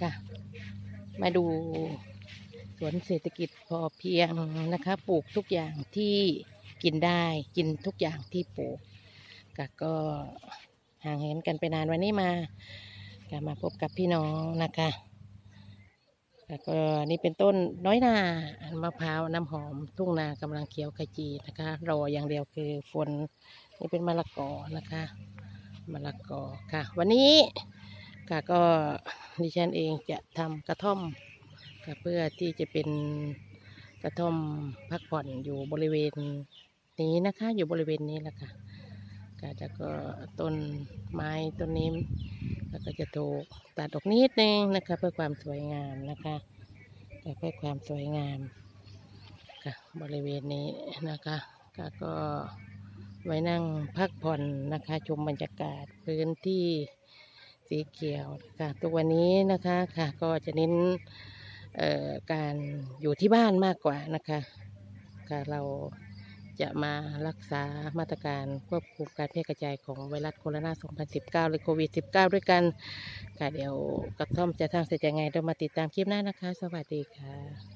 ค่ะ มาดูสวนเศรษฐกิจพอเพียงนะคะ ปลูกทุกอย่างที่กินได้กินทุกอย่างที่ปลูกค่ะก็ห่างเห็นกันไปนานวันนี้มาก็มาพบกับพี่น้องนะคะแล้วก็นี่เป็นต้นน้อยนามะพร้าวน้ำหอม ทุ่งนากำลังเขียวขจีนะคะ รออย่างเดียวคือฝนนี่เป็นมะละกอนะคะมะละกอค่ะ วันนี้ ค่ะก็ดิฉันเองจะทำกระท่อมค่ะเพื่อที่จะเป็นกระท่อมพักผ่อนอยู่บริเวณนี้นะคะ อยู่บริเวณนี้แหละค่ะค่ะก็ต้นไม้ต้นนี้แล้วก็จะถูกตัดออกนิดนึงนะคะ เพื่อความสวยงามนะคะเพื่อความสวยงามค่ะบริเวณนี้นะคะค่ะก็ไว้นั่งพักผ่อนนะคะ ชมบรรยากาศพื้นที่ สีเขียวค่ะทุกวันนี้นะคะค่ะก็จะเน้นการอยู่ที่บ้านมากกว่านะคะค่ะเราจะมารักษามาตรการควบคุมการแพร่กระจายของไวรัสโคโรนา 2019 หรือโควิด -19 ด้วยกัน ค่ะเดี๋ยวกระท่อมจะทางเสร็จยังไงเรามาติดตามคลิปหน้านะคะ สวัสดีค่ะ